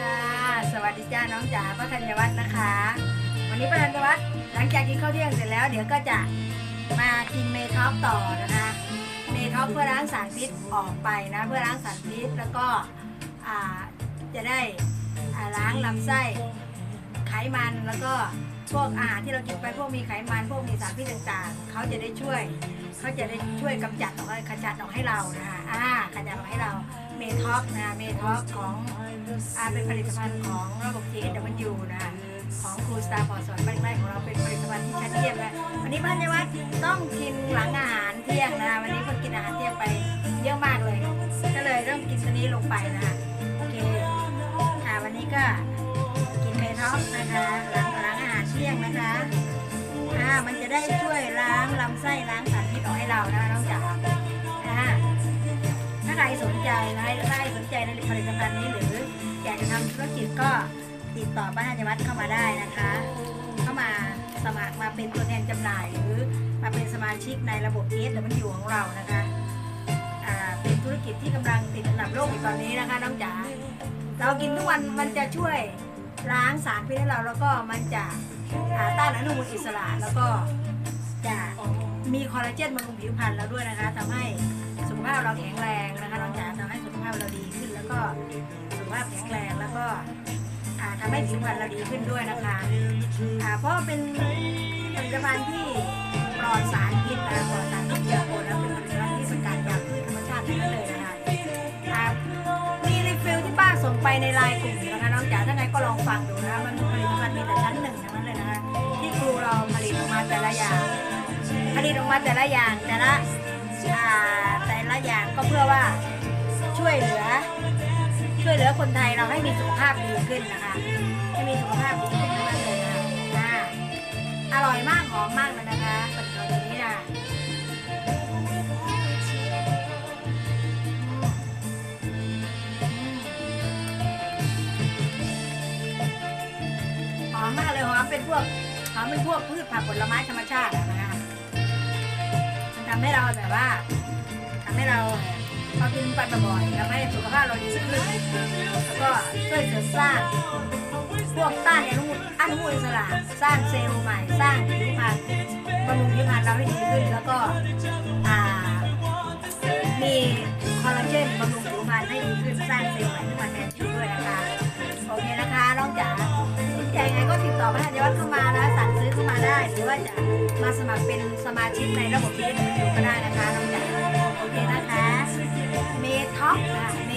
ค่ะ สวัสดีจ้าน้องจ๋าป้าธัญวัฒน์นะคะ วันนี้ป้าธัญวัฒน์หลังจากกินข้าวเที่ยงเสร็จแล้ว เดี๋ยวก็จะมากินเมท็อปต่อนะคะ เมท็อปเพื่อล้างสารพิษออกไปนะ เพื่อล้างสารพิษแล้วก็จะได้ล้างลำไส้ ไขมันแล้วก็พวกอาหารที่เรากินไปพวกมีไขมันพวกมีสารพิษต่างๆเขาจะได้ช่วยเขาจะได้ช่วยกำจัดออกขจัดออกให้เรานะคะอ่าขจัดออกให้เราเมท็อปนะเมท็อปของอาเป็นผลิตภัณฑ์ของระบบ TSW นะคะของครูสตาร์พอสอนบ้านไร่ของเราเป็นผลิตภัณฑ์ที่ชั้นเยี่ยมเลยวันนี้พันยวัฒน์ต้องกินหลังอาหารเที่ยงนะวันนี้เพิ่งกินอาหารเที่ยงไปเยอะมากเลย ก็เลยต้องกินตัวนี้ลงไปนะโอเคค่ะวันนี้ก็ ได้ช่วยล้างลำไส้ล้างสารพิษออกให้เรานะคะน้องจ๋าอ่าถ้าใครสนใจนะถ้าใครสนใจในผลิตภัณฑ์นี้หรืออยากจะทำธุรกิจก็ติดต่อป้าธัญวัฒน์เข้ามาได้นะคะ เข้ามาสมัครมาเป็นตัวแทนจำหน่ายหรือมาเป็นสมาชิกในระบบ s w ของเรานะคะอ่าเป็นธุรกิจที่กำลังติดอันดับโลกอยู่ตอนนี้นะคะน้องจ๋าเรากินทุกวันมันจะช่วยล้างสารพิษให้เราแล้วก็มันจะ อ่าต้านอนุมูลอิสระแล้วก็จะมีคอลลาเจนบำรุงผิวพรรณแล้วด้วยนะคะทำให้สุขภาพเราแข็งแรงนะคะน้องจ๋าทำให้สุขภาพเราดีขึ้น แล้วก็สุขภาพแข็งแรงแล้วก็อ่าทำให้ผิวพรรณเราดีขึ้นด้วยนะคะอ่าเพราะเป็นผลิตภัณฑ์ที่ปลอดสารพิษนะคะ ส่งไปในไลน์กลุ่มนะคะน้องจ๋าถ้าไงก็ลองฟังดูนะคะมันผลิตภัณฑ์มีแต่ชั้นหนึ่งทั้งนั้นเลยนะคะที่ครูเราผลิตออกมาแต่ละอย่างผลิตออกมาแต่ละอย่างแต่ละแต่ละอย่างก็เพื่อว่าช่วยเหลือ ช่วยเหลือคนไทยเราให้มีสุขภาพดีขึ้นนะคะให้มีสุขภาพดีขึ้นทั้งนั้นเลยนะอร่อยมากหอมมากเลยนะคะ เลยหอมเป็นพวกหอมเป็นพวกพืชผักผลไม้ธรรมชาติอะนะคะมันทำให้เราแบบว่าทำให้เราพอกินไปบ่อยทำให้สุขภาพเราดีขึ้นแล้วก็ช่วยเสริมสร้างพวกต้านอนุมูลอนุมูลอิสระสร้างเซลล์ใหม่ สร้างผิวพรรณบำรุงผิวพรรณเราให้ดีขึ้น แล้วก็มีคอลลาเจนบำรุงผิวพรรณให้ดีขึ้นสร้างเซลล์ ต่อพระธัญวัฒน์เข้ามานะสั่งซื้อเข้ามาได้ หรือว่าจะมาสมัครเป็นสมาชิกในระบบที่ดูก็ได้นะคะน้องจ๋าโอเคนะคะ เมท็อปค่ะ